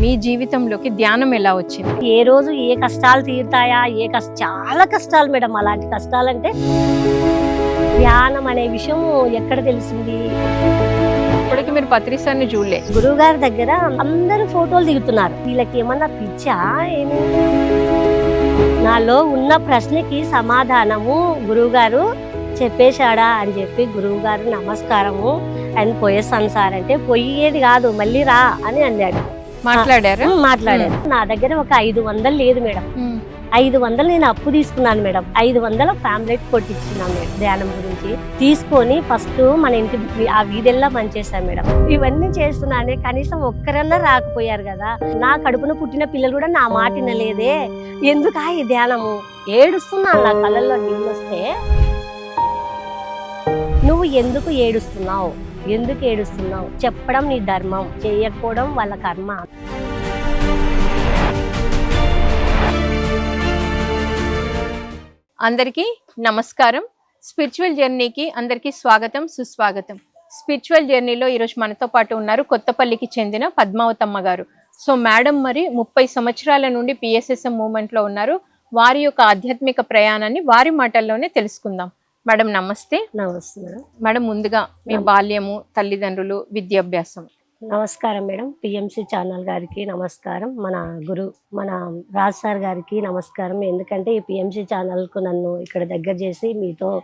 మీ జీవితంలోకి ధ్యానం ఎలా వచ్చింది? ఏ రోజు ఏ కష్టాలు తీరుతాయా? ఏ కష్ట చాలా కష్టాలు మేడం. అలాంటి కష్టాలంటే ధ్యానం అనే విషయం ఎక్కడ తెలిసింది? ఇప్పటికి మీరు పత్రిసాన్ని చూడలే. గురువు గారి దగ్గర అందరూ ఫోటోలు దిగుతున్నారు. వీళ్ళకి ఏమన్నా పిచ్చా ఏమి? నాలో ఉన్న ప్రశ్నకి సమాధానము గురువు గారు చెప్పేశాడా అని చెప్పి గురువు గారు నమస్కారము ఆయన పోయేస్తాను సార్ అంటే పోయేది కాదు మళ్ళీ రా అని అన్నాడు. మాట్లాడారా? మాట్లాడారు. నా దగ్గర ఒక ఐదు వందలు లేదు మేడం. ఐదు వందలు నేను అప్పు తీసుకున్నాను మేడం. ఐదు వందల ఫ్యామిలెట్ కొట్టించున్నాను మేడం ధ్యానం గురించి. తీసుకొని ఫస్ట్ మన ఇంటి ఆ వీధెల్లా పనిచేశాను మేడం. ఇవన్నీ చేస్తున్నానే కనీసం ఒక్కరన్నా రాకపోయారు కదా. నా కడుపున పుట్టిన పిల్లలు కూడా నా మాట వినలేదే. ఎందుకా ఈ ధ్యానము? ఏడుస్తున్నాను నా కళ్ళల్లో నీళ్ళు వస్తే. నువ్వు ఎందుకు ఏడుస్తున్నావు? ఎందుకు ఏడుస్తున్నావు? చెప్పడం నీ ధర్మం చేయకపోవడం వాళ్ళ కర్మ. అందరికీ నమస్కారం. స్పిరిచువల్ జర్నీకి అందరికీ స్వాగతం సుస్వాగతం. స్పిరిచువల్ జర్నీలో ఈరోజు మనతో పాటు ఉన్నారు కొత్తపల్లికి చెందిన పద్మావతమ్మ గారు. సో మేడం మరి ముప్పై సంవత్సరాల నుండి పిఎస్ఎస్ఎం మూమెంట్లో ఉన్నారు. వారి యొక్క ఆధ్యాత్మిక ప్రయాణాన్ని వారి మాటల్లోనే తెలుసుకుందాం. మేడం నమస్తే. నమస్తే మేడం. మేడం ముందుగా మీ బాల్యము తల్లిదండ్రులు విద్యాభ్యాసం. నమస్కారం మేడం. పిఎంసి ఛానల్ గారికి నమస్కారం. మన గురు మన రాజ్ సార్ గారికి నమస్కారం. ఎందుకంటే ఈ పిఎంసి ఛానల్కు నన్ను ఇక్కడ దగ్గర చేసి మీతో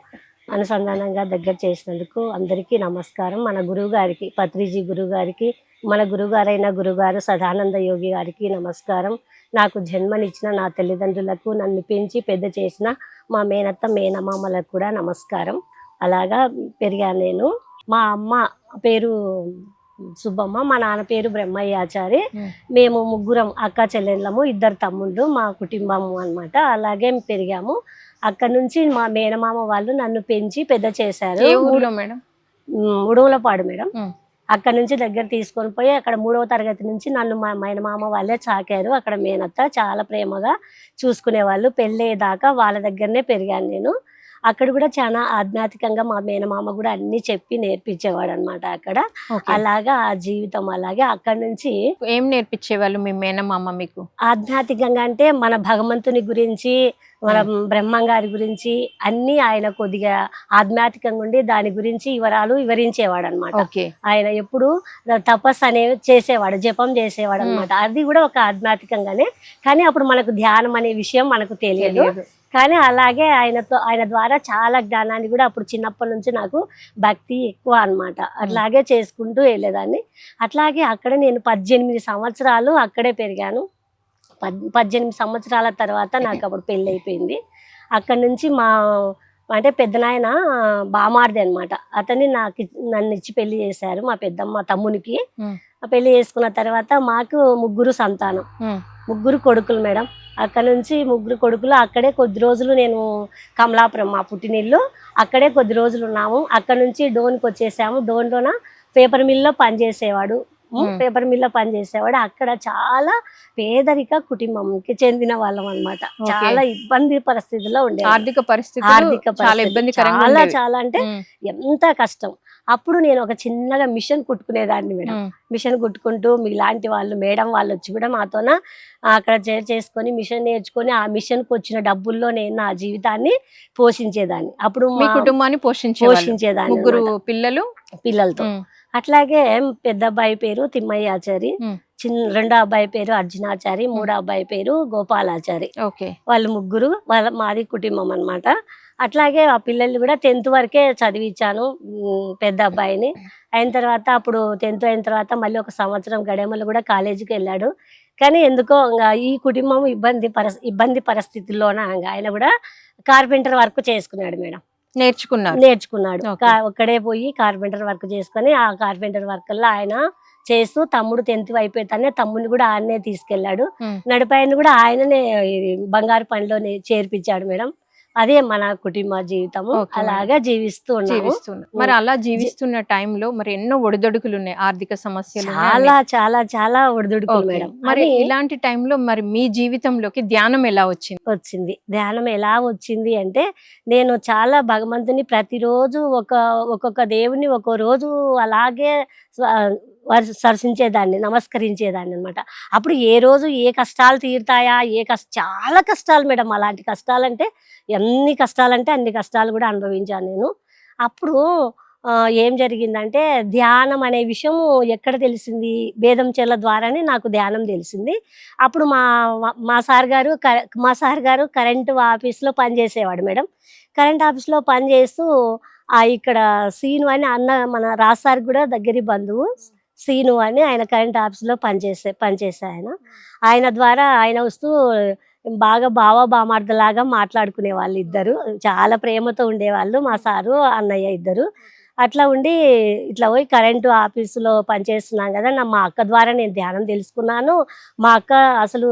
అనుసంధానంగా దగ్గర చేసినందుకు అందరికీ నమస్కారం. మన గురువు గారికి పత్రిజీ గురువు గారికి మన గురుగారైన గురుగారు సదానంద యోగి గారికి నమస్కారం. నాకు జన్మనిచ్చిన నా తల్లిదండ్రులకు నన్ను పెంచి పెద్ద చేసిన మా మేనత్త మేనమామలకు కూడా నమస్కారం. అలాగా పెరిగాను నేను. మా అమ్మ పేరు సుబ్బమ్మ మా నాన్న పేరు బ్రహ్మయ్యాచారి. మేము ముగ్గురం అక్క చెల్లెళ్ళము ఇద్దరు తమ్ముళ్ళు మా కుటుంబము అన్నమాట. అలాగే పెరిగాము. అక్కడ నుంచి మా మేనమామ వాళ్ళు నన్ను పెంచి పెద్ద చేశారు. ఉడవలపాడు మేడం. అక్కడ నుంచి దగ్గర తీసుకొని పోయి అక్కడ మూడవ తరగతి నుంచి నన్ను మా మేనమామ వాళ్ళే చాకారు. అక్కడ మేనత్త చాలా ప్రేమగా చూసుకునేవాళ్ళు. పెళ్ళేదాకా వాళ్ళ దగ్గరనే పెరిగాను నేను. అక్కడ కూడా చాలా ఆధ్యాత్మికంగా మా మేనమామ కూడా అన్ని చెప్పి నేర్పించేవాడు అనమాట అక్కడ. అలాగా ఆ జీవితం అలాగే అక్కడ నుంచి ఏం నేర్పించేవాళ్ళు మీ మేనమామ మీకు? ఆధ్యాత్మికంగా అంటే మన భగవంతుని గురించి మన బ్రహ్మం గారి గురించి అన్ని ఆయన కొద్దిగా ఆధ్యాత్మికంగా ఉండి దాని గురించి వివరాలు వివరించేవాడు అనమాట ఆయన ఎప్పుడు తపస్సు అనేవి చేసేవాడు జపం చేసేవాడు అనమాట అది కూడా ఒక ఆధ్యాత్మికంగానే. కానీ అప్పుడు మనకు ధ్యానం అనే విషయం మనకు తెలియదు. కానీ అలాగే ఆయనతో ఆయన ద్వారా చాలా జ్ఞానాన్ని కూడా అప్పుడు చిన్నప్పటి నుంచి నాకు భక్తి ఎక్కువ అన్నమాట. అట్లాగే చేసుకుంటూ వెళ్ళేదాన్ని. అట్లాగే అక్కడ నేను పద్దెనిమిది సంవత్సరాలు అక్కడే పెరిగాను. పద్ పద్దెనిమిది సంవత్సరాల తర్వాత నాకు అప్పుడు పెళ్ళి అయిపోయింది అక్కడ నుంచి మా అంటే పెద్దనాయన బామార్ది అనమాట అతన్ని నాకు నన్ను ఇచ్చి పెళ్ళి చేశారు మా పెద్దమ్మ తమ్మునికి. పెళ్ళి చేసుకున్న తర్వాత మాకు ముగ్గురు సంతానం. ముగ్గురు కొడుకులు మేడం. అక్కడ నుంచి ముగ్గురు కొడుకులు అక్కడే కొద్ది రోజులు నేను కమలాపురం మా పుట్టినిల్లు. అక్కడే కొద్ది రోజులు ఉన్నాము. అక్కడ నుంచి డోన్కి వచ్చేసాము. డోన్లోన పేపర్ మిల్లో పనిచేసేవాడు. పేపర్ మిల్లో పనిచేసేవాడు అక్కడ చాలా పేదరిక కుటుంబంకి చెందిన వాళ్ళం అన్నమాట. ఓకే. చాలా ఇబ్బంది పరిస్థితుల్లో ఉండే ఆర్థిక పరిస్థితి ఆర్థిక చాలా పరిస్థితి చాలా. చాలా అంటే ఎంత కష్టం. అప్పుడు నేను ఒక చిన్నగా మిషన్ కుట్టుకునేదాన్ని మేడం. మిషన్ కుట్టుకుంటూ మీలాంటి వాళ్ళు మేడం వాళ్ళు వచ్చి కూడా మాతోన అక్కడ చే- చేసుకొని మిషన్ నేర్చుకొని ఆ మిషన్కి వచ్చిన డబ్బుల్లో నేను నా జీవితాన్ని పోషించేదాన్ని. అప్పుడు మీ కుటుంబాన్ని పోషించే పోషించేదాన్ని ముగ్గురు పిల్లలు? పిల్లలతో. అట్లాగే పెద్ద అబ్బాయి పేరు తిమ్మయ్యాచారి. చిన్న రెండో అబ్బాయి పేరు అర్జునాచారి మూడో అబ్బాయి పేరు గోపాలాచారి ఓకే. వాళ్ళు ముగ్గురు వాళ్ళ మాది కుటుంబం అన్నమాట. అట్లాగే ఆ పిల్లలు కూడా టెన్త్ వరకే చదివించాను పెద్ద అబ్బాయిని. అయిన తర్వాత అప్పుడు టెన్త్ అయిన తర్వాత మళ్ళీ ఒక సంవత్సరం గడేమలు కూడా కాలేజీకి వెళ్ళాడు. కానీ ఎందుకో ఈ కుటుంబం ఇబ్బంది పరిస్ ఇబ్బంది పరిస్థితుల్లోన ఆయన కూడా కార్పెంటర్ వర్క్ చేసుకున్నాడు మేడం. నేర్చుకున్నాడు. కా- ఒక్కడే పోయి కార్పెంటర్ వర్క్ చేసుకొని ఆ కార్పెంటర్ వర్క్లో ఆయన చేస్తూ తమ్ముడు టెన్త్ అయిపోతానే తమ్ముడిని కూడా ఆయనే తీసుకెళ్ళాడు. నడిపాయని కూడా ఆయననే బంగారు పనిలోనే చేర్పించాడు మేడం అదే మన కుటుంబ జీవితము. అలాగా జీవిస్తూ ఉన్నాము. జీవిస్తున్నారు మరి అలా జీవిస్తున్న టైంలో మరి ఎన్నో ఒడిదొడుకులు ఉన్నాయి? ఆర్థిక సమస్యలు చాలా చాలా చాలా ఒడిదుడుకులు. మేడం. మరి ఇలాంటి టైంలో మరి మీ జీవితంలోకి ధ్యానం ఎలా వచ్చింది? వచ్చింది. ధ్యానం ఎలా వచ్చింది అంటే నేను చాలా భగవంతుని ప్రతిరోజు ఒక ఒక్కొక్క దేవుని ఒక్కో రోజు అలాగే వర్- సరసించేదాన్ని నమస్కరించేదాన్ని అనమాట అప్పుడు ఏ రోజు ఏ కష్టాలు తీరుతాయా ఏ కష్ట చాలా కష్టాలు మేడం అలాంటి కష్టాలంటే ఎన్ని కష్టాలంటే అన్ని కష్టాలు కూడా అనుభవించాను నేను. అప్పుడు ఏం జరిగిందంటే ధ్యానం అనే విషయం ఎక్కడ తెలిసింది? భేదం చెల్ల ద్వారానే నాకు ధ్యానం తెలిసింది. అప్పుడు మా మా సార్ గారు మా సార్ గారు కరెంటు ఆఫీస్లో పనిచేసేవాడు మేడం. కరెంట్ ఆఫీస్లో పనిచేస్తూ ఇక్కడ సీను అని అన్న మన రాజ్ సార్ కూడా దగ్గరి బంధువు. సీను అని ఆయన కరెంట్ ఆఫీస్లో పనిచేసే పనిచేసే ఆయన. ఆయన ద్వారా ఆయన వస్తూ బాగా బావ బామార్దలాగా మాట్లాడుకునే వాళ్ళు ఇద్దరు. చాలా ప్రేమతో ఉండేవాళ్ళు మా సారు అన్నయ్య ఇద్దరు. అట్లా ఉండి ఇట్లా పోయి కరెంటు ఆఫీసులో పనిచేస్తున్నాం కదా నా మా అక్క ద్వారా నేను ధ్యానం తెలుసుకున్నాను. మా అక్క అసలు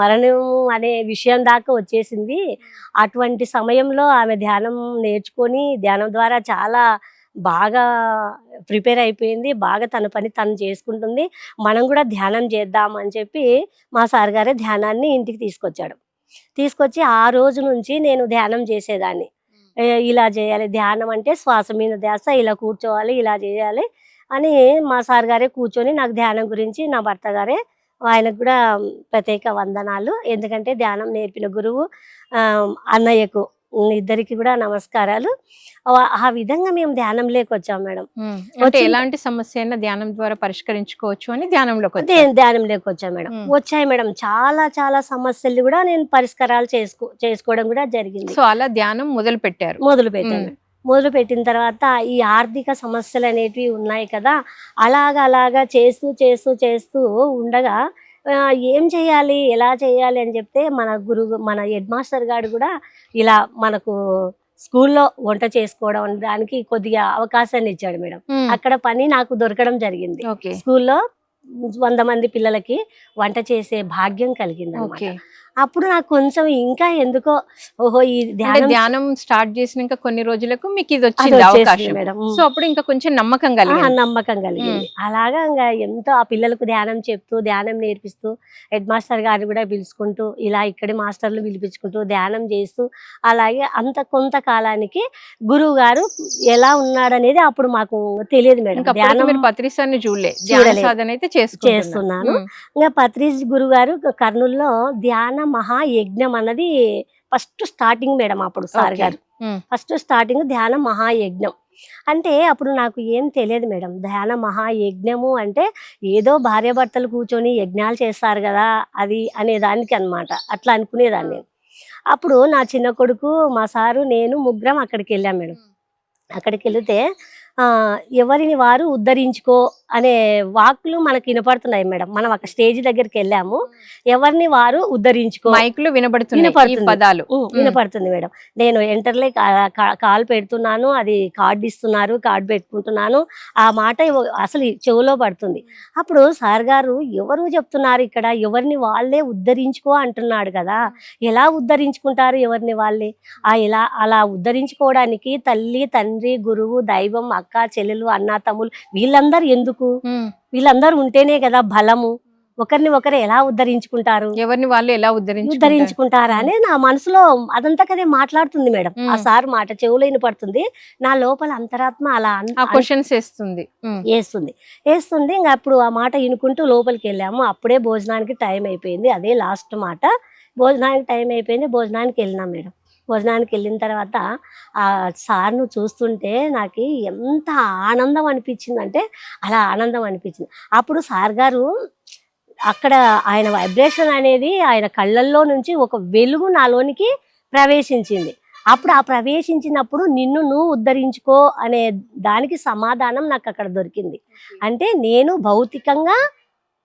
మరణం అనే విషయం దాకా వచ్చేసింది. అటువంటి సమయంలో ఆమె ధ్యానం నేర్చుకొని ధ్యానం ద్వారా చాలా బాగా ప్రిపేర్ అయిపోయింది. బాగా తన పని తను చేసుకుంటుంది. మనం కూడా ధ్యానం చేద్దాం అని చెప్పి మా సార్ గారే ధ్యానాన్ని ఇంటికి తీసుకొచ్చాడు. తీసుకొచ్చి ఆ రోజు నుంచి నేను ధ్యానం చేసేదాన్ని. ఇలా చేయాలి. ధ్యానం అంటే శ్వాస మీద ధ్యాస ఇలా కూర్చోవాలి ఇలా చేయాలి అని మా సార్ గారే కూర్చొని నాకు ధ్యానం గురించి నా భర్త గారే ఆయనకు కూడా ప్రత్యేక వందనాలు. ఎందుకంటే ధ్యానం నేర్పిన గురువు అన్నయ్యకు ఇద్దరికి కూడా నమస్కారాలు ఆ- విధంగా మేము ధ్యానం లేకొచ్చాం మేడం. అంటే. ఎలాంటి సమస్య అయినా ధ్యానం ద్వారా పరిష్కరించుకోవచ్చు అని ధ్యానంలోకి అదే వచ్చారు. ధ్యానం లేకొచ్చాం మేడం. వచ్చాయి మేడం చాలా చాలా సమస్యలు కూడా నేను పరిష్కారాలు చేసుకో చేసుకోవడం కూడా జరిగింది సో అలా ధ్యానం మొదలు పెట్టారు మొదలు పెట్టాను. మొదలు పెట్టిన తర్వాత ఈ ఆర్థిక సమస్యలు అనేటివి ఉన్నాయి కదా అలాగ అలాగా చేస్తూ చేస్తూ చేస్తూ ఉండగా ఏం చేయాలి? ఎలా చేయాలి అని చెప్తే మన గురువు మన హెడ్ మాస్టర్ గారు కూడా ఇలా మనకు స్కూల్లో వంట చేసుకోవడం దానికి కొద్దిగా అవకాశాన్ని ఇచ్చాడు మేడం. అక్కడ పని నాకు దొరకడం జరిగింది. స్కూల్లో వంద మంది పిల్లలకి వంట చేసే భాగ్యం కలిగింది అప్పుడు నాకు కొంచెం ఇంకా ఎందుకో ఓహో ఈ ధ్యానం ధ్యానం స్టార్ట్ చేసినాక కొన్ని రోజులకు మీకు ఇది వచ్చింది అవకాశం. మేడం. సో అప్పుడు ఇంకా కొంచెం నమ్మకం ఆ, కలిగింది. నమ్మకం కలిగింది. అలాగా ఇంకా ఎంతో ఆ పిల్లలకు ధ్యానం చెప్తూ ధ్యానం నేర్పిస్తూ హెడ్ మాస్టర్ గారు కూడా పిలుచుకుంటూ ఇలా ఇక్కడి మాస్టర్లు పిలిపించుకుంటూ ధ్యానం చేస్తూ అలాగే అంత కొంతకాలానికి గురువు గారు ఎలా ఉన్నాడనేది అప్పుడు మాకు తెలియదు మేడం. ధ్యానం పత్రిసాన్ని చూడలే. ధ్యాన చూడలేదు. సాధన అయితే చేసుకుంటున్నారు. చేస్తున్నాను. ఇంకా పత్రిజ్ గురువు గారు కర్నూలులో ధ్యాన మహాయజ్ఞం అన్నది ఫస్ట్ స్టార్టింగ్ మేడం అప్పుడు సార్. గారు. ఫస్ట్ స్టార్టింగ్ ధ్యాన మహాయజ్ఞం. అంటే అప్పుడు నాకు ఏం తెలియదు మేడం. ధ్యాన మహాయజ్ఞము అంటే ఏదో భార్యాభర్తలు కూర్చొని యజ్ఞాలు చేస్తారు కదా అది అనే దానికి అన్నమాట. అట్లా అనుకునేదాన్ని నేను. అప్పుడు నా చిన్న కొడుకు మా సారు నేను ముగ్గురం అక్కడికి వెళ్ళాం మేడం. అక్కడికి వెళితే ఎవరిని వారు ఉద్ధరించుకో అనే వాక్కులు మనకి వినపడుతున్నాయి మేడం. మనం అక్కడ స్టేజ్ దగ్గరికి వెళ్ళాము. ఎవరిని వారు ఉద్ధరించుకో మైకులు వినపడుతుంది. పదాలు. వినపడుతుంది మేడం. నేను ఎంటర్లే కాల్ పెడుతున్నాను అది కార్డు ఇస్తున్నారు కార్డు పెట్టుకుంటున్నాను. ఆ మాట అసలు చెవులో పడుతుంది. అప్పుడు సార్ గారు ఎవరు చెప్తున్నారు ఇక్కడ? ఎవరిని వాళ్ళే ఉద్ధరించుకో అంటున్నాడు కదా. ఎలా ఉద్ధరించుకుంటారు ఎవరిని వాళ్ళే? ఆ ఎలా అలా ఉద్ధరించుకోవడానికి తల్లి తండ్రి గురువు దైవం అక్క చెల్లెలు అన్న తమ్ములు వీళ్ళందరూ ఎందుకు. వీళ్ళందరూ ఉంటేనే కదా బలము. ఒకరిని ఒకరు ఎలా ఉద్ధరించుకుంటారు? ఎవరిని వాళ్ళు ఎలా ఉద్ధరించుకుంటారు? ఉద్ధరించుకుంటారా? అని నా మనసులో అదంతా కదే మాట్లాడుతుంది మేడం. ఆ. సార్ మాట చెవులో వినపడుతుంది నా లోపల అంతరాత్మ అలా క్వశ్చన్స్ వేస్తుంది. వేస్తుంది. వేస్తుంది ఇంకా అప్పుడు ఆ మాట వినుకుంటూ లోపలికి వెళ్ళాము. అప్పుడే భోజనానికి టైం అయిపోయింది. అదే లాస్ట్ మాట. భోజనానికి టైం అయిపోయింది. భోజనానికి వెళ్ళినాం మేడం. భోజనానికి వెళ్ళిన తర్వాత ఆ సార్ను చూస్తుంటే నాకు ఎంత ఆనందం అనిపించిందంటే అలా ఆనందం అనిపించింది. అప్పుడు సార్ గారు అక్కడ ఆయన వైబ్రేషన్ అనేది ఆయన కళ్ళల్లో నుంచి ఒక వెలుగు నాలోనికి ప్రవేశించింది. అప్పుడు ఆ ప్రవేశించినప్పుడు నిన్ను నువ్వు ఉద్ధరించుకో అనే దానికి సమాధానం నాకు అక్కడ దొరికింది. అంటే నేను భౌతికంగా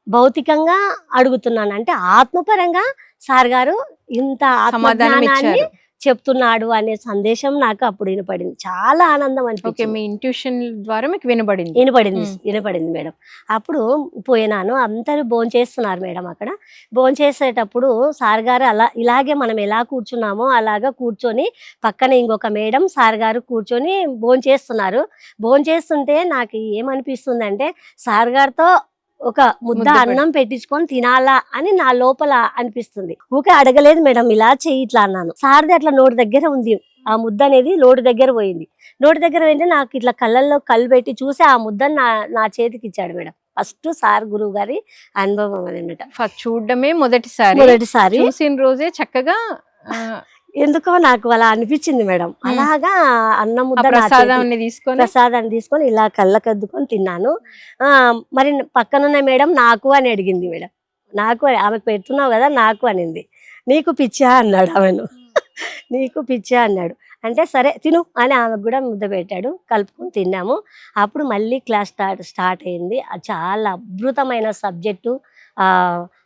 భౌతికంగా అడుగుతున్నాను. అంటే ఆత్మపరంగా సార్ గారు ఇంత సమాధానం ఆత్మజ్ఞానాన్ని ఇచ్చారు చెప్తున్నాడు అనే సందేశం నాకు అప్పుడు వినపడింది. చాలా ఆనందం అనిపించింది. మీ ఇంట్యూషన్ ద్వారా మీకు వినపడింది. మ్మ్. వినపడింది మేడం. అప్పుడు పోయినాను అందరూ భోంచేస్తున్నారు మేడం అక్కడ. భోంచేసేటప్పుడు సార్ గారు అలా ఇలాగే మనం ఎలా కూర్చున్నామో అలాగా కూర్చొని పక్కన ఇంకొక మేడం సార్ గారు కూర్చొని భోంచేస్తున్నారు. భోంచేస్తుంటే నాకు ఏమనిపిస్తుంది అంటే సార్ గారితో ఒక ముద్ద అన్నం పెట్టించుకొని తినాలా అని నా లోపల అనిపిస్తుంది. ఊకే అడగలేదు మేడం ఇలా చెయ్యి ఇట్లా అన్నాను. సార్ది అట్లా నోటి దగ్గర ఉంది. ఆ ముద్ద అనేది నోటి దగ్గర పోయింది. నోటి దగ్గర వెంటనే నాకు ఇట్లా కళ్ళల్లో కళ్ళు పెట్టి చూసి ఆ ముద్దను నా నా చేతికి ఇచ్చాడు మేడం. ఫస్ట్ సార్ గురువు గారి అనుభవం అనమాట చూడడమే మొదటిసారి. మొదటిసారి. చూసిన రోజే చక్కగా ఎందుకో నాకు అలా అనిపించింది మేడం. అలాగా అన్నం ముద్ద ప్రసాదాన్ని తీసుకొని? ప్రసాదాన్ని తీసుకొని ఇలా కళ్ళకద్దుకొని తిన్నాను. ఆ మరి పక్కనున్న మేడం నాకు అని అడిగింది మేడం. నాకు ఆమెకు పెడుతున్నావు కదా నాకు అనింది. నీకు పిచ్చా అన్నాడు ఆమెను. నీకు పిచ్చా అన్నాడు. అంటే సరే తిను అని ఆమెకు కూడా ముద్ద పెట్టాడు. కలుపుకొని తిన్నాము. అప్పుడు మళ్ళీ క్లాస్ స్టార్ట్ స్టార్ట్ అయింది. చాలా అద్భుతమైన సబ్జెక్టు.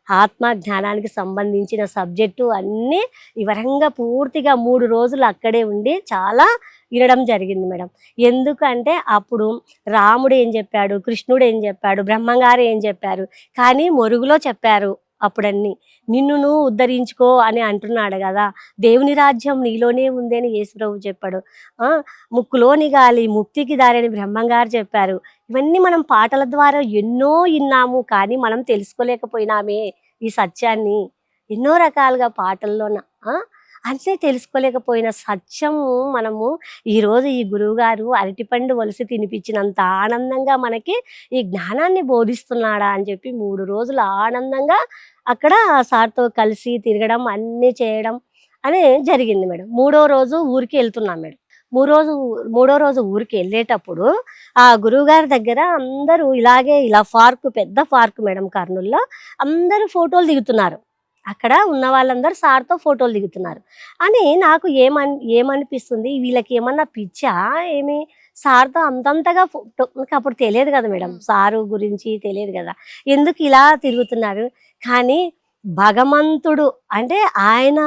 ఆత్మ జ్ఞానానికి సంబంధించిన సబ్జెక్టు అన్నీ వివరంగా పూర్తిగా మూడు రోజులు అక్కడే ఉండి చాలా వినడం జరిగింది మేడం. ఎందుకంటే అప్పుడు రాముడు ఏం చెప్పాడు కృష్ణుడు ఏం చెప్పాడు బ్రహ్మంగారు ఏం చెప్పారు కానీ మొరుగులో చెప్పారు. అప్పుడన్నీ. నిన్ను నువ్వు ఉద్ధరించుకో అని అంటున్నాడు కదా. దేవుని రాజ్యం నీలోనే ఉంది అని యేసుప్రభు చెప్పాడు. ముక్కులోని గాలి ముక్తికి దారిని బ్రహ్మంగారు చెప్పారు. ఇవన్నీ మనం పాటల ద్వారా ఎన్నో విన్నాము కానీ మనం తెలుసుకోలేకపోయినామే ఈ సత్యాన్ని. ఎన్నో రకాలుగా పాటల్లోన అంతే అంటే తెలుసుకోలేకపోయిన సత్యము మనము ఈరోజు ఈ గురువుగారు అరటిపండు వలసి తినిపించినంత ఆనందంగా మనకి ఈ జ్ఞానాన్ని బోధిస్తున్నాడా అని చెప్పి మూడు రోజులు ఆనందంగా అక్కడ సార్తో కలిసి తిరగడం అన్నీ చేయడం అని జరిగింది మేడం. మూడో రోజు ఊరికి వెళ్తున్నాం మేడం. మూడో రోజు మూడో రోజు ఊరికి వెళ్ళేటప్పుడు ఆ గురువుగారి దగ్గర అందరూ ఇలాగే ఇలా పార్క్ పెద్ద పార్క్ మేడం కర్నూల్లో అందరూ ఫోటోలు దిగుతున్నారు. అక్కడ ఉన్న వాళ్ళందరూ సార్తో ఫోటోలు దిగుతున్నారు. అని నాకు ఏమని ఏమనిపిస్తుంది? వీళ్ళకి ఏమన్నా పిచ్చా? ఏమి? సార్తో అంతంతగా ఫోటో అప్పుడు తెలియదు కదా మేడం. సారు గురించి తెలియదు కదా. ఎందుకు ఇలా తిరుగుతున్నారు? కానీ భగవంతుడు అంటే ఆయన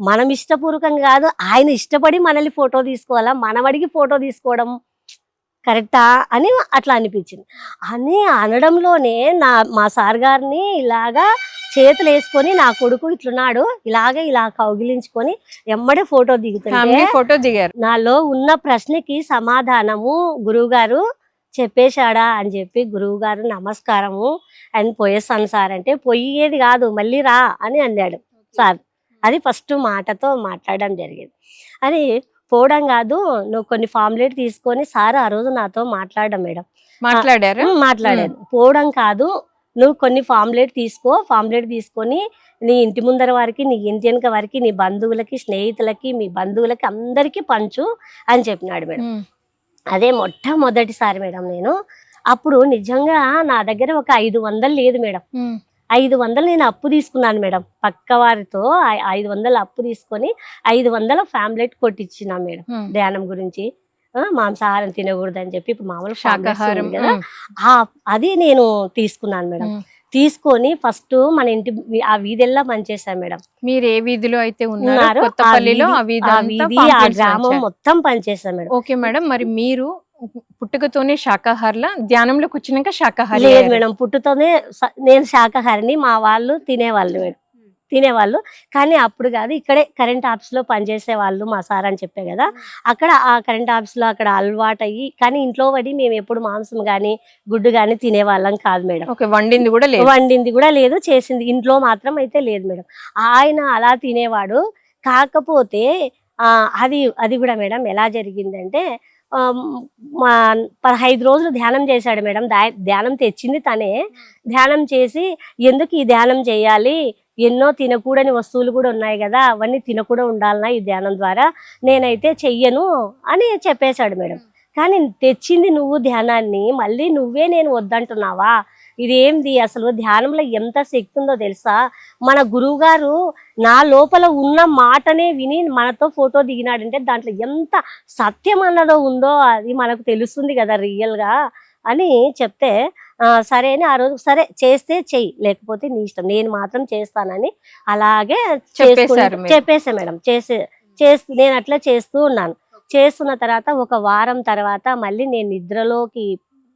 మనం ఇష్టపూర్వకంగా కాదు ఆయన ఇష్టపడి మనల్ని ఫోటో తీసుకోవాలా? మనం అడిగి ఫోటో తీసుకోవడం కరెక్టా అని అట్లా అనిపించింది. అని అనడంలోనే నా మా సార్ గారిని ఇలాగా చేతులు వేసుకొని నా కొడుకు ఇట్లున్నాడు ఇలాగే ఇలా కౌగిలించుకొని ఎమ్మడే ఫోటో ఫ్యామిలీ ఫోటో దిగారు. నాలో ఉన్న ప్రశ్నకి సమాధానము గురువుగారు చెప్పేశాడా అని చెప్పి గురువుగారు నమస్కారము అని పోయేస్తాను సార్ అంటే పోయేది కాదు మళ్ళీ రా అని అన్నాడు సార్. అది ఫస్ట్ మాటతో మాట్లాడడం జరిగింది. అది పోవడం కాదు నువ్వు కొన్ని ఫార్ములేట్ తీసుకొని సార్ ఆ రోజు నాతో మాట్లాడడం మేడం. మాట్లాడారు? ఉమ్, మాట్లాడాను పోవడం కాదు నువ్వు కొన్ని ఫార్ములేట్ తీసుకో ఫార్ములేట్ తీసుకొని నీ ఇంటి ముందర వారికి నీ ఇంటి వెనక వారికి నీ బంధువులకి స్నేహితులకి మీ బంధువులకి అందరికీ పంచు అని చెప్పినాడు మేడం. అదే మొట్టమొదటిసారి మేడం నేను. అప్పుడు నిజంగా నా దగ్గర ఒక ఐదు వందలు లేదు మేడం. ఐదు వందలు నేను అప్పు తీసుకున్నాను మేడం. పక్క వారితో ఐదు వందలు అప్పు తీసుకొని ఐదు వందల ఫ్యామిలెట్ కొట్టించిన మేడం. ధ్యానం గురించి. మాంసాహారం తినకూడదు అని చెప్పి ఇప్పుడు మామూలు శాకాహారం కదా. అది నేను తీసుకున్నాను మేడం. తీసుకొని ఫస్ట్ మన ఇంటి ఆ వీధెల్లా పనిచేశాను మేడం మీరు ఏ వీధిలో అయితే ఉన్నారో కొత్తపల్లిలో ఆ వీధి ఆ గ్రామం. మొత్తం పనిచేశాను మేడం ఓకే మేడం మరి మీరు పుట్టుకతోనే శాకాహారుల ధ్యానంలోకి వచ్చినాక శాకాహారి లేదు. మేడం పుట్టుతోనే నేను శాకాహారిని మా వాళ్ళు తినేవాళ్ళు మేడం తినేవాళ్ళు. కానీ అప్పుడు కాదు ఇక్కడే కరెంట్ ఆఫీస్లో పనిచేసే వాళ్ళు మా సార్ అని చెప్పే కదా. అక్కడ ఆ కరెంట్ ఆఫీస్లో అక్కడ అలవాటు అయ్యి కానీ ఇంట్లో పడి మేము ఎప్పుడు మాంసం గాని గుడ్డు గాని తినేవాళ్ళం కాదు మేడం. ఓకే వండింది కూడా లేదు. వండింది కూడా లేదు చేసింది. ఇంట్లో మాత్రం అయితే లేదు మేడం. ఆయన అలా తినేవాడు. కాకపోతే అది అది కూడా మేడం ఎలా జరిగిందంటే మా పదహైదు రోజులు ధ్యానం చేశాడు మేడం. ధ్యానం తెచ్చింది తనే. ధ్యానం చేసి ఎందుకు ఈ ధ్యానం చేయాలి? ఎన్నో తినకూడని వస్తువులు కూడా ఉన్నాయి కదా అవన్నీ తినకుండా ఉండాలన్నా ఈ ధ్యానం ద్వారా? నేనైతే చెయ్యను అని చెప్పేశాడు మేడం. కానీ తెచ్చింది నువ్వు ధ్యానాన్ని మళ్ళీ నువ్వే నేను వద్దంటున్నావా? ఇదేంది? అసలు ధ్యానంలో ఎంత శక్తి ఉందో తెలుసా? మన గురువుగారు నా లోపల ఉన్న మాటనే విని మనతో ఫోటో దిగినాడంటే దాంట్లో ఎంత సత్యం అన్నదో ఉందో అది మనకు తెలుస్తుంది కదా రియల్గా అని చెప్తే సరే అని ఆ రోజు సరే చేస్తే చెయ్యి లేకపోతే నీ ఇష్టం. నేను మాత్రం చేస్తానని అలాగే. చెప్పేసా మేడం. చేసే చేస్తూ నేను అట్లా చేస్తూ ఉన్నాను. చేస్తున్న తర్వాత ఒక వారం తర్వాత మళ్ళీ నేను నిద్రలోకి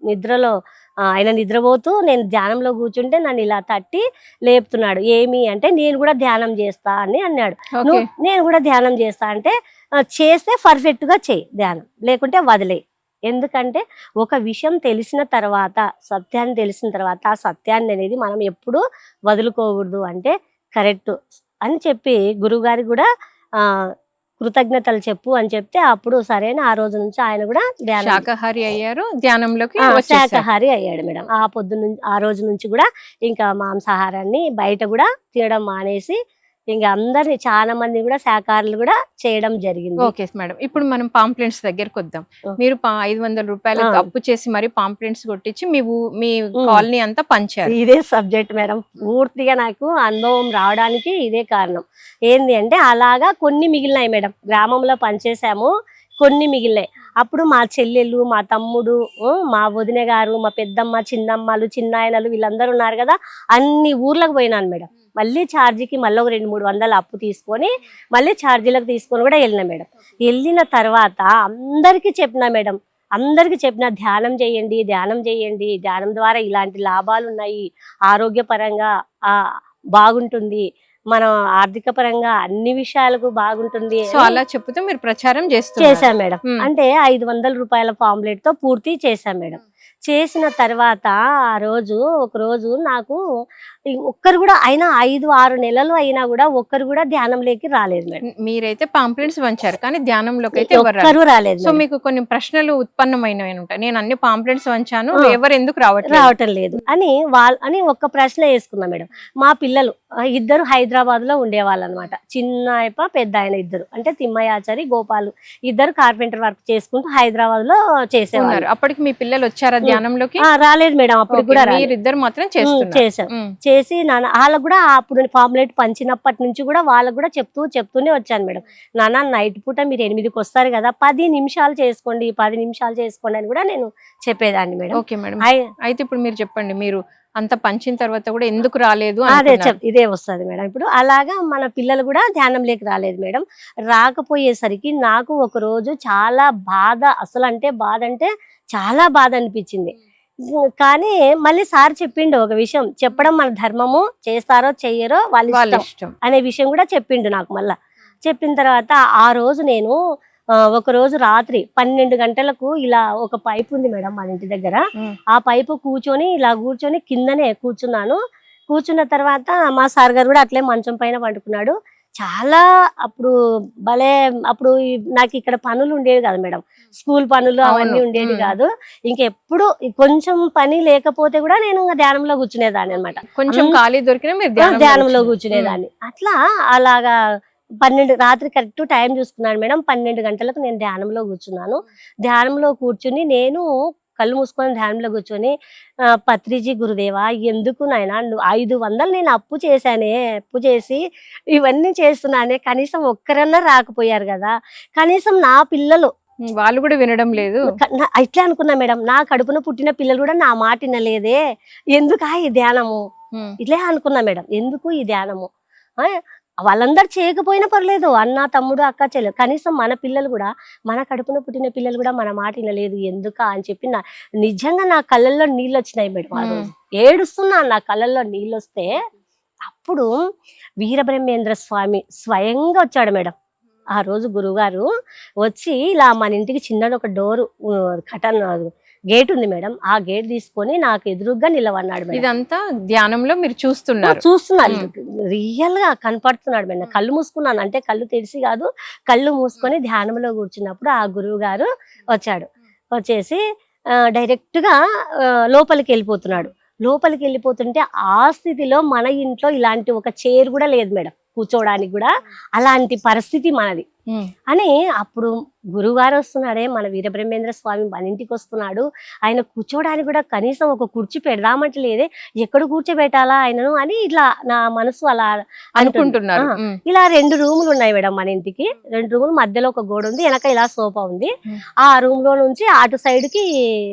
నిద్రలో ఆయన నిద్రపోతూ నేను ధ్యానంలో కూర్చుంటే నన్ను ఇలా తట్టి లేపుతున్నాడు. ఏమి అంటే నేను కూడా ధ్యానం చేస్తా అని అన్నాడు. నేను కూడా ధ్యానం చేస్తా అంటే చేస్తే పర్ఫెక్ట్గా చేయి ధ్యానం. లేకుంటే వదిలే ఎందుకంటే ఒక విషయం తెలిసిన తర్వాత సత్యాన్ని తెలిసిన తర్వాత ఆ సత్యాన్ని అనేది మనం ఎప్పుడు వదులుకోకూడదు. అంటే కరెక్ట్ అని చెప్పి గురువుగారి కూడా ఆ కృతజ్ఞతలు చెప్పు అని చెప్తే అప్పుడు సరేనా ఆ రోజు నుంచి ఆయన కూడా ధ్యానం శాకాహారి అయ్యారు. ధ్యానంలోకి శాకాహారి అయ్యాడు మేడం. ఆ పొద్దు నుంచి ఆ రోజు నుంచి కూడా ఇంకా మాంసాహారాన్ని బయట కూడా తినడం మానేసి ఇంకా అందరిని చాలా మంది కూడా శాకాహారులు కూడా చేయడం జరిగింది. Okay madam. ఇప్పుడు మనం పాంప్లెంట్స్ దగ్గరకు వద్దాం. మీరు ఐదు వందల రూపాయలు. అప్పు చేసి మరి పాంప్లెంట్స్ కొట్టించి మీ మీ. కాలనీ అంతా పంచారు. ఇదే సబ్జెక్ట్ మేడం. పూర్తిగా నాకు అనుభవం రావడానికి ఇదే కారణం. ఏంది అంటే అలాగా కొన్ని మిగిలినాయి మేడం. గ్రామంలో పనిచేసాము కొన్ని మిగిలినాయి. అప్పుడు మా చెల్లెళ్ళు మా తమ్ముడు మా వదిన గారు మా పెద్దమ్మ చిన్నమ్మలు చిన్నాయనలు వీళ్ళందరూ ఉన్నారు కదా. అన్ని ఊర్లకు పోయినాను మేడం. మళ్ళీ ఛార్జీకి మళ్ళీ ఒక రెండు మూడు వందలు అప్పు తీసుకొని మళ్ళీ ఛార్జీలకు తీసుకొని కూడా వెళ్ళిన మేడం. వెళ్ళిన తర్వాత అందరికీ చెప్పిన మేడం అందరికీ చెప్పిన ధ్యానం చేయండి ధ్యానం చేయండి. ధ్యానం ద్వారా ఇలాంటి లాభాలు ఉన్నాయి. ఆరోగ్యపరంగా బాగుంటుంది. మనం ఆర్థిక పరంగా అన్ని విషయాలకు బాగుంటుంది సో అలా చెప్తూ మీరు ప్రచారం చేస్తున్నారు. చేశాం మేడం. అంటే ఐదు వందల రూపాయల పాంప్లెట్తో పూర్తి చేశాం మేడం. చేసిన తర్వాత ఆ రోజు ఒక రోజు నాకు ఒక్కరు కూడా అయినా ఐదు ఆరు నెలలు అయినా కూడా ఒక్కరు కూడా ధ్యానంలోకి రాలేదు మేడం. మీరైతే పాంప్లెంట్స్ పంచారు కానీ ధ్యానంలోకి అయితే ఎవరు రాలేదు. ఒక్కరు రాలేదు సో. మీకు కొన్ని ప్రశ్నలు ఉత్పన్నమైనవి ఉంటాయి. నేను అన్ని పాంప్లెంట్స్ వంచాను. ఎవరు ఎందుకు రావట్లేదు? రావటం లేదు అని వాళ్ళ అని ఒక్క ప్రశ్న వేసుకున్నా మేడం. మా పిల్లలు ఇద్దరు హైదరాబాద్లో ఉండేవాళ్ళు అనమాట చిన్న ఆయప పెద్ద ఆయన ఇద్దరు. అంటే తిమ్మయాచారి గోపాలు ఇద్దరు కార్పెంటర్ వర్క్ చేసుకుంటూ హైదరాబాద్లో ఉన్నారు. అప్పటికి మీ పిల్లలు వచ్చారా ధ్యానంలోకి? రాలేదు మేడం. అప్పుడు కూడా మీరిద్దరు మాత్రం చేస్తున్నారు. చేసాం నాన్న వాళ్ళకు కూడా అప్పుడు పాంప్లెట్ పంచినప్పటి నుంచి కూడా వాళ్ళకు కూడా చెప్తూ చెప్తూనే వచ్చాను మేడం. నాన్న నైట్ పూట మీరు ఎనిమిదికి వస్తారు కదా పది నిమిషాలు చేసుకోండి పది నిమిషాలు చేసుకోండి అని కూడా నేను చెప్పేదాన్ని మేడం. Okay madam. అయ్- అయితే ఇప్పుడు మీరు చెప్పండి మీరు అంత పంచిన తర్వాత కూడా ఎందుకు రాలేదు అదే ఇదే వస్తుంది మేడం. ఇప్పుడు అలాగా మన పిల్లలు కూడా ధ్యానంలోకి రాలేదు మేడం. రాకపోయేసరికి నాకు ఒక రోజు చాలా బాధ అసలు అంటే బాధ అంటే చాలా బాధ అనిపించింది. కానీ మళ్ళీ సార్ చెప్పిండు ఒక విషయం. చెప్పడం మన ధర్మము చేస్తారో చెయ్యరో వాళ్ళ ఇష్టం అనే విషయం కూడా చెప్పిండు నాకు మళ్ళా. చెప్పిన తర్వాత ఆ రోజు నేను ఒక రోజు రాత్రి పన్నెండు గంటలకు ఇలా ఒక పైపు ఉంది మేడం మన ఇంటి దగ్గర. ఆ పైపు కూర్చొని ఇలా కూర్చొని కిందనే కూర్చున్నాను. కూర్చున్న తర్వాత మా సార్ గారు కూడా అట్లే మంచం పైన పండుకున్నాడు. చాలా అప్పుడు భలే అప్పుడు నాకు ఇక్కడ పనులు ఉండేవి కాదు మేడం. స్కూల్ పనులు అవన్నీ అవును. ఉండేవి. కాదు. ఇంకెప్పుడు కొంచెం పని లేకపోతే కూడా నేను ఇంకా ధ్యానంలో కూర్చునేదాన్ని అనమాట కొంచెం ఖాళీ దొరికినా మీరు ధ్యానంలో కూర్చునేదాన్ని. అట్లా అలాగా పన్నెండు రాత్రి కరెక్ట్ టైం చూసుకున్నాను మేడం. పన్నెండు గంటలకు నేను ధ్యానంలో కూర్చున్నాను. ధ్యానంలో కూర్చుని నేను కళ్ళు మూసుకొని ధ్యానంలో కూర్చొని పత్రిజీ గురుదేవా ఎందుకు నాయన ఐదు వందలు నేను అప్పు చేశానే అప్పు చేసి ఇవన్నీ చేస్తున్నానే కనీసం ఒక్కరన్నా రాకపోయారు కదా కనీసం నా పిల్లలు వాళ్ళు కూడా వినడం లేదు. ఇట్లా అనుకున్నా మేడం నా కడుపున పుట్టిన పిల్లలు కూడా నా మాట వినలేదే ఎందుకా ఈ ధ్యానము. ఇట్లే అనుకున్నా మేడం ఎందుకు ఈ ధ్యానము? ఆ, వాళ్ళందరూ చేయకపోయినా పర్లేదు. అన్న తమ్ముడు అక్క చెల్లెలు కనీసం మన పిల్లలు కూడా మన కడుపున పుట్టిన పిల్లలు కూడా మన మాట వినలేదు. ఎందుకా అని చెప్పి నా నిజంగా నా కళ్ళల్లో నీళ్ళు వచ్చినాయి మేడం ఆ. రోజు. ఏడుస్తున్నా నా కళ్ళల్లో నీళ్ళు వస్తే అప్పుడు వీరబ్రహ్మేంద్ర స్వామి స్వయంగా వచ్చాడు మేడం. ఆ రోజు గురువుగారు వచ్చి ఇలా మన ఇంటికి చిన్నది ఒక డోరు కటన్ గేట్ ఉంది మేడం. ఆ గేట్ తీసుకొని నాకు ఎదురుగ్గా నిలవన్నాడు ఇదంతా ధ్యానంలో మీరు చూస్తున్నారు. చూస్తున్నాను రియల్గా కనపడుతున్నాడు మేడం. కళ్ళు మూసుకున్నాను. అంటే కళ్ళు తెరిచి కాదు కళ్ళు మూసుకొని ధ్యానంలో కూర్చున్నప్పుడు ఆ గురువు గారు వచ్చాడు వచ్చేసి డైరెక్ట్గా లోపలికి వెళ్ళిపోతున్నాడు. లోపలికి వెళ్ళిపోతుంటే ఆ స్థితిలో మన ఇంట్లో ఇలాంటి ఒక చైర్ కూడా లేదు మేడం. కూర్చోవడానికి కూడా అలాంటి పరిస్థితి మనది. అని అప్పుడు గురువుగారు వస్తున్నాడే మన వీరబ్రహ్మేంద్ర స్వామి మన ఇంటికి వస్తున్నాడు. ఆయన కూర్చోడానికి కూడా కనీసం ఒక కుర్చీ పెడదామంటే లేదే ఎక్కడ కూర్చోబెట్టాలా ఆయనను అని ఇట్లా నా మనసు అలా ఉమ్. ఇలా రెండు రూములు ఉన్నాయి మేడం మన ఇంటికి. రెండు రూములు మధ్యలో ఒక గోడ ఉంది వెనక ఇలా సోఫా ఉంది. ఆ రూమ్లో నుంచి అటు సైడ్కి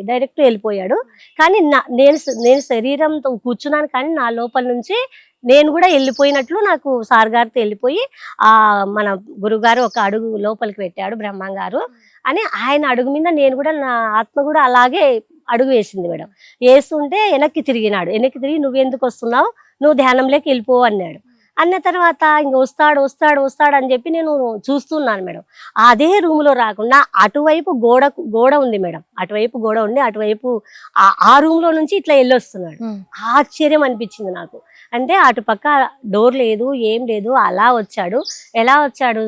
డైరెక్ట్ వెళ్ళిపోయాడు. కానీ నా- నేను నేను శరీరంతో కూర్చున్నాను కానీ నా లోపల నుంచి నేను కూడా వెళ్ళిపోయినట్లు నాకు సార్ గారితో వెళ్ళిపోయి ఆ మన గురుగారు ఒక అడుగు లోపలికి పెట్టాడు బ్రహ్మంగారు అని ఆయన అడుగు మీద నేను కూడా నా ఆత్మ కూడా అలాగే అడుగు వేసింది మేడం. వేస్తుంటే వెనక్కి తిరిగినాడు. వెనక్కి తిరిగి నువ్వెందుకు వస్తున్నావు? నువ్వు ధ్యానంలోకి వెళ్ళిపో అన్నాడు. అన్న తర్వాత ఇంక వస్తాడు వస్తాడు వస్తాడు అని చెప్పి నేను చూస్తున్నాను మేడం. అదే room లో రాకుండా అటువైపు గోడ గోడ ఉంది మేడం. అటువైపు గోడ ఉంది అటువైపు ఆ- ఆ room లో నుంచి ఇట్లా వెళ్ళొస్తున్నాడు. ఆశ్చర్యం అనిపించింది నాకు. అంటే అటుపక్క డోర్ లేదు ఏం లేదు అలా వచ్చాడు. ఎలా వచ్చాడు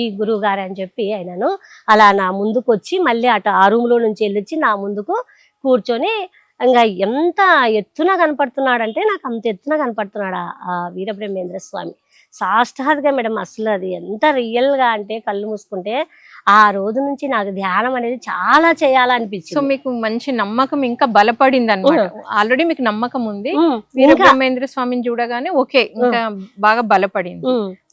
ఈ గురువు గారు అని చెప్పి ఆయనను అలా నా ముందుకు వచ్చి మళ్ళీ అటు ఆ రూమ్లో లో నుంచి వెళ్ళొచ్చి నా ముందుకు కూర్చొని ఇంకా ఎంత ఎత్తున కనపడుతున్నాడంటే నాకు అంత ఎత్తున కనపడుతున్నాడు ఆ వీరబ్రహ్మేంద్ర స్వామి. సాష్టాత్గా మేడం అసలు అది ఎంత రియల్గా అంటే కళ్ళు మూసుకుంటే ఆ రోజు నుంచి నాకు ధ్యానం అనేది చాలా సో చేయాలనిపించింది మీకు మంచి నమ్మకం ఇంకా బలపడింది అనమాట ఆల్రెడీ మీకు నమ్మకం ఉంది. ఉమ్, వీర ఇంకా బ్రహ్మేంద్ర స్వామిని చూడగానే ఓకే ఇంకా బాగా బలపడింది.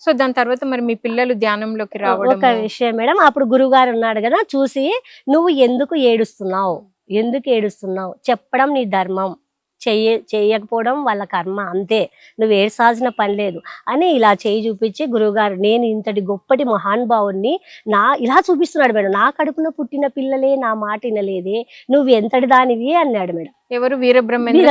సో దాని తర్వాత మరి మీ పిల్లలు ధ్యానంలోకి ఒక రావడం విషయం మేడం అప్పుడు గురువుగారు ఉన్నాడు కదా చూసి నువ్వు ఎందుకు ఏడుస్తున్నావు? ఎందుకు ఏడుస్తున్నావు? చెప్పడం నీ ధర్మం. చెయ్య చేయకపోవడం వాళ్ళ కర్మ అంతే. నువ్వు ఏడ్చాల్సిన పని లేదు. అని ఇలా చేయి చూపించి గురువుగారు నేను ఇంతటి గొప్పటి మహానుభావుణ్ణి నా ఇలా చూపిస్తున్నాడు మేడం. నా కడుపున పుట్టిన పిల్లలే నా మాట వినలేదే. నువ్వు ఎంతటి దానివి అన్నాడు మేడం. ఎవరు? వీరబ్రహ్మేంద్ర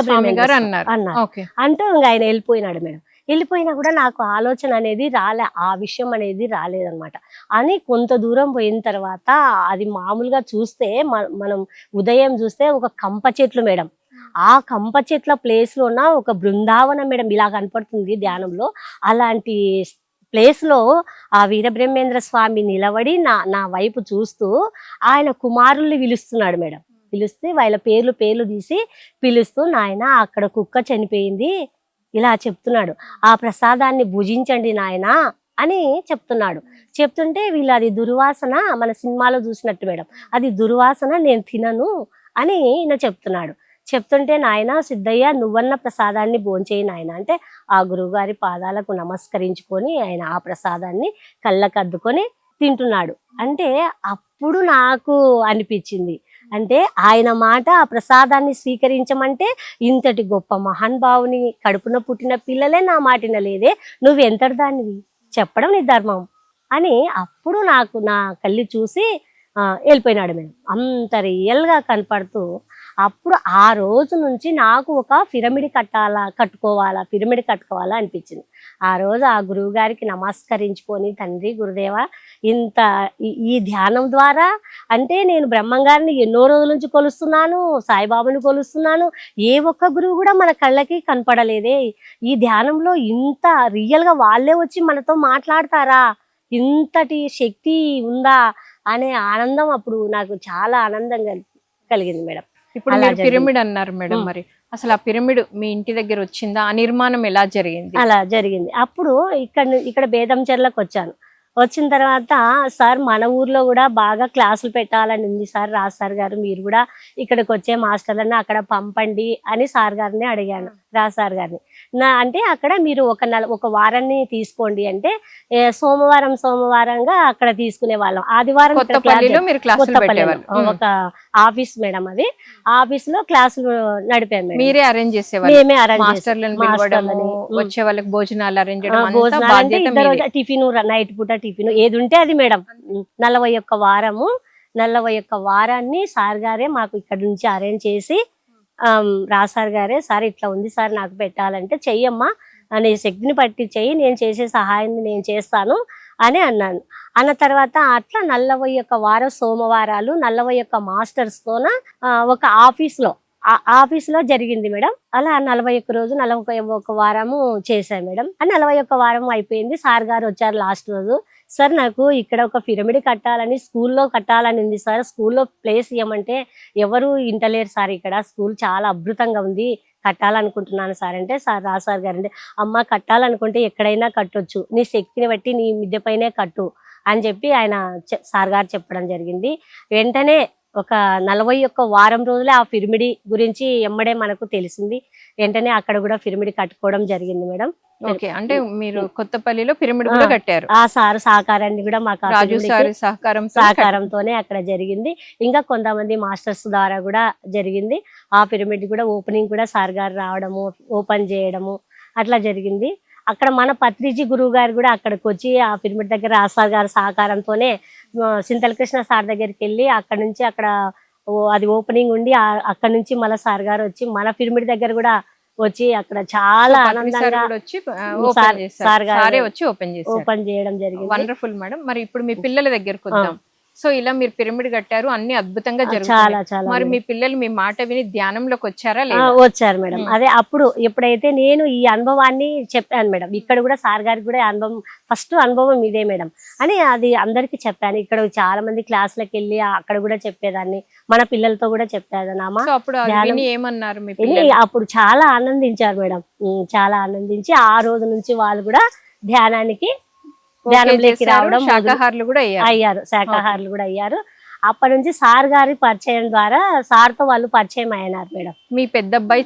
గారు అన్నారు. అన్నారు. అంటూ ఇంకా ఆయన వెళ్ళిపోయినాడు మేడం. వెళ్ళిపోయినా కూడా నాకు ఆలోచన అనేది రాలే. ఆ విషయం అనేది రాలేదన్నమాట. అని కొంత దూరం పోయిన తర్వాత అది మామూలుగా చూస్తే మనం ఉదయం చూస్తే ఒక కంప చెట్లు మేడం. ఆ కంప చెట్ల ప్లేస్లో ఉన్న ఒక బృందావనం మేడం ఇలా కనపడుతుంది ధ్యానంలో. అలాంటి ప్లేస్లో ఆ వీరబ్రహ్మేంద్ర స్వామి నిలబడి నా నా వైపు చూస్తూ ఆయన కుమారుల్ని పిలుస్తున్నాడు మేడం. పిలిస్తే వాళ్ళ పేర్లు పేర్లు తీసి పిలుస్తూ నాయన అక్కడ కుక్క చనిపోయింది ఇలా చెప్తున్నాడు. ఆ ప్రసాదాన్ని భుజించండి నాయన అని చెప్తున్నాడు. చెప్తుంటే వీళ్ళు అది దుర్వాసన మన సినిమాలో చూసినట్టు మేడం. అది దుర్వాసన నేను తినను అని ఈయన చెప్తున్నాడు. చెప్తుంటే నాయన సిద్ధయ్య నువ్వన్న ప్రసాదాన్ని భోంచేయి నాయన. అంటే ఆ గురువుగారి పాదాలకు నమస్కరించుకొని ఆయన ఆ ప్రసాదాన్ని కళ్ళకద్దుకొని తింటున్నాడు. అంటే అప్పుడు నాకు అనిపించింది. అంటే ఆయన మాట ఆ ప్రసాదాన్ని స్వీకరించమంటే ఇంతటి గొప్ప మహానుభావుని కడుపున పుట్టిన పిల్లలే నా మాటిన లేదే. నువ్వెంతటి దానివి? చెప్పడం నీ ధర్మం. అని అప్పుడు నాకు నా కళ్ళు చూసి వెళ్ళిపోయినాడు మేడం. అంత రియల్గా కనపడుతూ అప్పుడు ఆ రోజు నుంచి నాకు ఒక పిరమిడ్ కట్టాలా కట్టుకోవాలా పిరమిడ్ కట్టుకోవాలా అనిపించింది. ఆ రోజు ఆ గురువు గారికి నమస్కరించుకొని తండ్రి గురుదేవ ఇంత ఈ- ఈ ధ్యానం ద్వారా అంటే నేను బ్రహ్మంగారిని ఎన్నో రోజుల నుంచి కొలుస్తున్నాను సాయిబాబుని కొలుస్తున్నాను. ఏ ఒక్క గురువు కూడా మన కళ్ళకి కనపడలేదే. ఈ ధ్యానంలో ఇంత రియల్గా వాళ్ళే వచ్చి మనతో మాట్లాడతారా? ఇంతటి శక్తి ఉందా? అనే ఆనందం అప్పుడు నాకు చాలా ఆనందం కలిగింది మేడం. ఇప్పుడు మీరు. పిరమిడ్ అన్నారు మేడం. మరి. అసలు ఆ పిరమిడ్ మీ ఇంటి దగ్గర వచ్చిందా? ఆ నిర్మాణం ఎలా జరిగింది? అలా జరిగింది. అప్పుడు ఇక్కడ ఇక్కడ బేదంచెర్లకు వచ్చాను. వచ్చిన తర్వాత సార్ మన ఊర్లో కూడా బాగా క్లాసులు పెట్టాలని ఉంది సార్ రాజ్ సార్ గారు మీరు కూడా ఇక్కడికి వచ్చే మాస్టర్లను అక్కడ పంపండి అని సార్ గారిని అడిగాను. రాజ్ సార్ గారిని. నా అంటే అక్కడ మీరు ఒక నెల ఒక వారాన్ని తీసుకోండి అంటే సోమవారం సోమవారంగా అక్కడ తీసుకునే వాళ్ళం. ఆదివారం. ఒక ఆఫీస్ మేడం అది. ఆఫీస్లో క్లాసులు నడిపాం మేడం. మీరే అరేంజ్ చేసేవాళ్ళు. మేమే అరేంజ్. వచ్చే వాళ్ళకి భోజనాలు అరేంజ్ భోజనాలు అంటే. టిఫిన్ నైట్ పూట టిఫిన్. ఏది ఉంటే అది మేడం. నలభై ఒక్క వారము నలభై ఒక్క వారాన్ని సార్ గారే మాకు ఇక్కడ నుంచి అరేంజ్ చేసి రాసార్ గారే సార్ ఇట్లా ఉంది సార్ నాకు పెట్టాలంటే చెయ్యమ్మా అనే శక్తిని పట్టి చెయ్యి నేను చేసే సహాయాన్ని నేను చేస్తాను అని అన్నాను. అన్న తర్వాత అట్లా నలభై ఒక్క వారం సోమవారాలు నలభై ఒక్క మాస్టర్స్తోన ఒక ఆఫీస్లో ఆ జరిగింది మేడం. అలా నలభై ఒక్క రోజు నలభై ఒక్క వారము చేశాను మేడం. ఆ నలభై ఒక్క వారం అయిపోయింది. సార్ గారు వచ్చారు లాస్ట్ రోజు. సార్ నాకు ఇక్కడ ఒక పిరమిడ్ కట్టాలని స్కూల్లో కట్టాలని ఉంది సార్. స్కూల్లో ప్లేస్ ఇవ్వమంటే ఎవరు ఇంటలేరు సార్ ఇక్కడ. స్కూల్ చాలా అద్భుతంగా ఉంది. కట్టాలనుకుంటున్నాను సార్ అంటే సార్ రా సార్ గారు అంటే అమ్మ కట్టాలనుకుంటే ఎక్కడైనా కట్టొచ్చు. నీ శక్తిని బట్టి నీ మిద్దెపైనే కట్టు అని చెప్పి ఆయన చె- సార్ గారు చెప్పడం జరిగింది. వెంటనే ఒక నలభై ఒక్క వారం రోజులే ఆ పిరమిడి గురించి ఎమ్మడే మనకు తెలిసింది. వెంటనే అక్కడ కూడా పిరమిడ్ కట్టుకోవడం జరిగింది మేడం. ఓకే అంటే మీరు కొత్తపల్లిలో పిరమిడ్ కూడా కట్టారు. ఆ సార్ సహకారాన్ని కూడా మాకు రాజు సార్ సహకారం సహకారంతోనే అక్కడ జరిగింది. ఇంకా కొంతమంది మాస్టర్స్ ద్వారా కూడా జరిగింది. ఆ పిరమిడ్ కూడా ఓపెనింగ్ కూడా సార్ గారు రావడము ఓపెన్ చేయడము అట్లా జరిగింది. అక్కడ మన పత్రిజీ గురువు గారు కూడా అక్కడికి వచ్చి ఆ పిరమిడ్ దగ్గర ఆసార్ గారి సహకారంతోనే ఆ, సింతల కృష్ణ సార్ దగ్గరికి వెళ్ళి అక్కడ నుంచి అక్కడ అది ఓపెనింగ్ ఉండి అక్కడ నుంచి మళ్ళీ సార్ గారు వచ్చి మన పిరమిడ్ దగ్గర కూడా వచ్చి అక్కడ చాలా ఆనందంగా వచ్చి సార్- ఓపెన్ గారు వచ్చి ఓపెన్ చేయడం జరిగింది. వండర్ఫుల్ మేడం మరి ఇప్పుడు మీ పిల్లల దగ్గరకు వద్దాం. సో ఇలా మీరు పిరమిడ్ కట్టారు అన్ని అద్భుతంగా జరుగుతాయి చాలా చాలా మరి. మీ పిల్లలు మీ మాట విని ధ్యానంలోకి వచ్చారా వచ్చారు మేడం. అదే అప్పుడు ఎప్పుడైతే నేను ఈ అనుభవాన్ని చెప్పాను మేడం ఇక్కడ కూడా సార్ గారికి కూడా అనుభవం ఫస్ట్ అనుభవం ఇదే మేడం అని అది అందరికి చెప్పాను. ఇక్కడ చాలా మంది క్లాసులకు వెళ్ళి అక్కడ కూడా చెప్పేదాన్ని మన పిల్లలతో కూడా చెప్పేదానమ్మా సో అప్పుడు ఏమన్నారు అప్పుడు చాలా ఆనందించారు మేడం. చాలా ఆనందించి ఆ రోజు నుంచి వాళ్ళు కూడా ధ్యానానికి ధ్యానంలోకి రావడం శాకాహారులు కూడా అయ్యారు. శాకాహారులు కూడా అయ్యారు. అప్పటి నుంచి సార్ గారి పరిచయం ద్వారా సార్తో వాళ్ళు పరిచయం అయినారు మేడం. మీ పెద్ద అబ్బాయి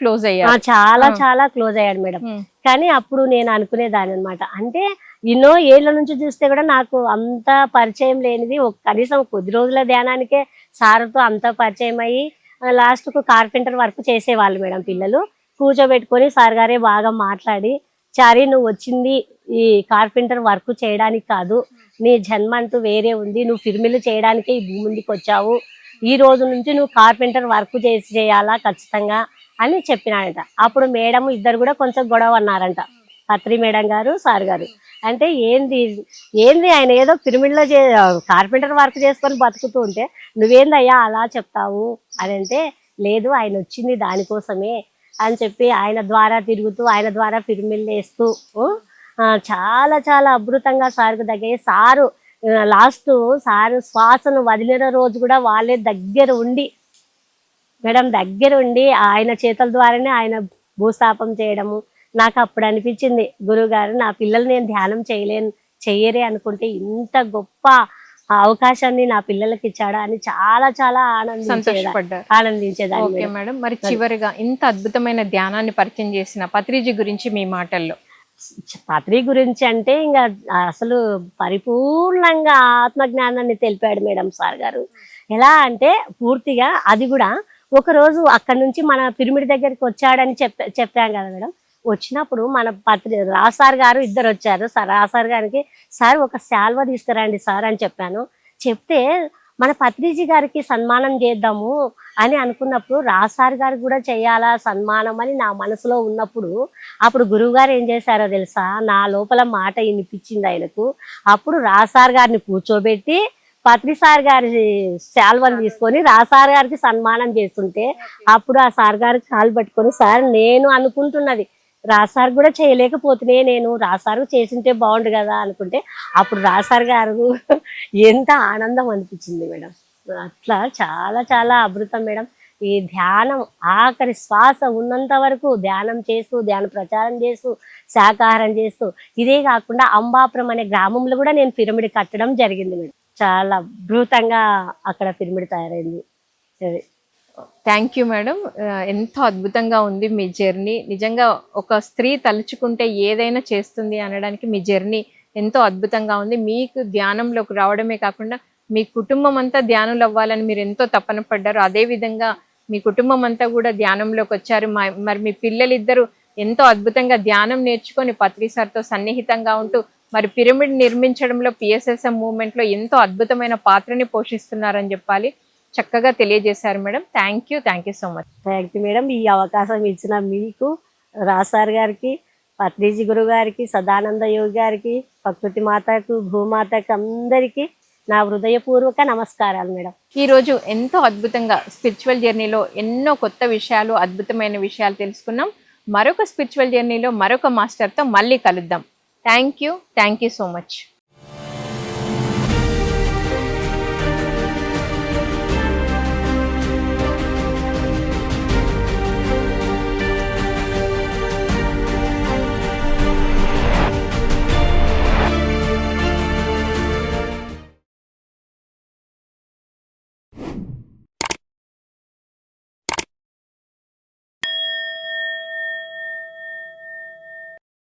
క్లోజ్ అయ్యారు. చాలా. చాలా క్లోజ్ అయ్యాడు మేడం. కానీ అప్పుడు నేను అనుకునేదాన్ని అనమాట అంటే ఎన్నో ఏళ్ళ నుంచి చూస్తే కూడా నాకు అంత పరిచయం లేనిది ఒక కనీసం కొద్ది రోజుల ధ్యానానికే సార్తో అంత పరిచయం అయ్యి లాస్ట్కు కార్పెంటర్ వర్క్ చేసేవాళ్ళు మేడం పిల్లలు. కూర్చోబెట్టుకొని సార్ గారే బాగా మాట్లాడి చారి నువ్వు వచ్చింది ఈ కార్పెంటర్ వర్క్ చేయడానికి కాదు. నీ జన్మ అంటూ వేరే ఉంది. నువ్వు ఫిర్మిలు చేయడానికే ఈ భూమి ముందుకు వచ్చావు. ఈ రోజు నుంచి నువ్వు కార్పెంటర్ వర్క్ చేసి చేయాలా ఖచ్చితంగా అని చెప్పినాడంట. అప్పుడు మేడం ఇద్దరు కూడా కొంచెం గొడవ అన్నారంట. పత్రి మేడం గారు సార్ గారు. అంటే ఏంది ఏంది ఆయన ఏదో పిరమిడ్లో చే కార్పెంటర్ వర్క్ చేసుకొని బతుకుతూ ఉంటే నువ్వేందయ్యా అలా చెప్తావు? అని అంటే లేదు ఆయన వచ్చింది దానికోసమే అని చెప్పి ఆయన ద్వారా తిరుగుతూ ఆయన ద్వారా పిరమిడ్లు వేస్తూ చాలా చాలా అద్భుతంగా సార్కు దగ్గర. సారు లాస్ట్ సారు శ్వాసను వదిలిన రోజు కూడా వాళ్ళే దగ్గర ఉండి మేడం దగ్గర ఉండి ఆయన చేతుల ద్వారానే ఆయన భూస్థాపం చేయడము నాకు అప్పుడు అనిపించింది. గురువు గారు నా పిల్లలు నేను ధ్యానం చేయలేను చెయ్యరే అనుకుంటే ఇంత గొప్ప అవకాశాన్ని నా పిల్లలకి ఇచ్చాడా అని చాలా చాలా ఆనందించేదా ఆనందించేదాన్ని. మేడం. మరి చివరిగా ఇంత అద్భుతమైన ధ్యానాన్ని పరిచయం చేసిన పత్రిజీ గురించి మీ మాటల్లో. పత్రి గురించి అంటే ఇంకా అసలు పరిపూర్ణంగా ఆత్మజ్ఞానాన్ని తెలిపాడు మేడం సార్ గారు. ఎలా అంటే పూర్తిగా అది కూడా ఒక రోజు అక్కడ నుంచి మన పిరమిడ్ దగ్గరికి వచ్చాడని చెప్ప చెప్పాం కదా మేడం. వచ్చినప్పుడు మన పత్రి రాసార్ గారు ఇద్దరు వచ్చారు. సార్ రాసార్ గారికి సార్ ఒక శాల్వా తీసుకురండి సార్ అని చెప్పాను. చెప్తే మన పత్రిజీ గారికి సన్మానం చేద్దాము అని అనుకున్నప్పుడు రాసార్ గారికి కూడా చేయాలా సన్మానం అని నా మనసులో ఉన్నప్పుడు అప్పుడు గురువు గారు ఏం చేశారో తెలుసా? నా లోపల మాట వినిపించింది ఆయనకు. అప్పుడు రాసార్ గారిని కూర్చోబెట్టి పత్రి సార్ గారి శాల్వని తీసుకొని రాసార్ గారికి సన్మానం చేస్తుంటే అప్పుడు ఆ సార్ గారికి కాలు పట్టుకొని సార్ నేను అనుకుంటున్నది రాసారు కూడా చేయలేకపోతున్నా నేను. రాసారు చేసింటే బాగుండు కదా అనుకుంటే అప్పుడు రాసారు గారు ఎంత ఆనందం అనిపించింది మేడం. అట్లా చాలా చాలా అద్భుతం మేడం. ఈ ధ్యానం ఆఖరి శ్వాస ఉన్నంత వరకు ధ్యానం చేస్తూ ధ్యాన ప్రచారం చేస్తూ శాకాహారం చేస్తూ ఇదే కాకుండా అంబాపురం అనే గ్రామంలో కూడా నేను పిరమిడ్ కట్టడం జరిగింది మేడం. చాలా అద్భుతంగా అక్కడ పిరమిడ్ తయారైంది. థ్యాంక్ యూ మేడం ఎంతో అద్భుతంగా ఉంది మీ జర్నీ నిజంగా ఒక స్త్రీ తలుచుకుంటే ఏదైనా చేస్తుంది అనడానికి మీ జర్నీ ఎంతో అద్భుతంగా ఉంది. మీకు ధ్యానంలోకి రావడమే కాకుండా మీ కుటుంబం అంతా ధ్యానంలో అవ్వాలని మీరు ఎంతో తపన పడ్డారు. అదే విధంగా మీ కుటుంబం అంతా కూడా ధ్యానంలోకి వచ్చారు. మా- మరి మీ పిల్లలిద్దరూ ఎంతో అద్భుతంగా ధ్యానం నేర్చుకొని పత్రి సార్తో సన్నిహితంగా ఉంటూ మరి పిరమిడ్ నిర్మించడంలో పిఎస్ఎస్ఎం మూమెంట్లో ఎంతో అద్భుతమైన పాత్రని పోషిస్తున్నారని చెప్పాలి. చక్కగా తెలియజేశారు madam. Thank you thank you so much thank you madam ఈ అవకాశం ఇచ్చిన మీకు రాసార్ గారికి పత్రిజీ గురువు గారికి సదానంద యోగి గారికి ప్రకృతి మాతకు భూమాతకు అందరికీ నా హృదయపూర్వక నమస్కారాలు మేడం. ఈ రోజు ఎంతో అద్భుతంగా స్పిరిచువల్ జర్నీలో ఎన్నో కొత్త విషయాలు అద్భుతమైన విషయాలు తెలుసుకున్నాం. మరొక స్పిరిచువల్ జర్నీలో మరొక మాస్టర్తో మళ్ళీ కలుద్దాం. Thank you thank you so much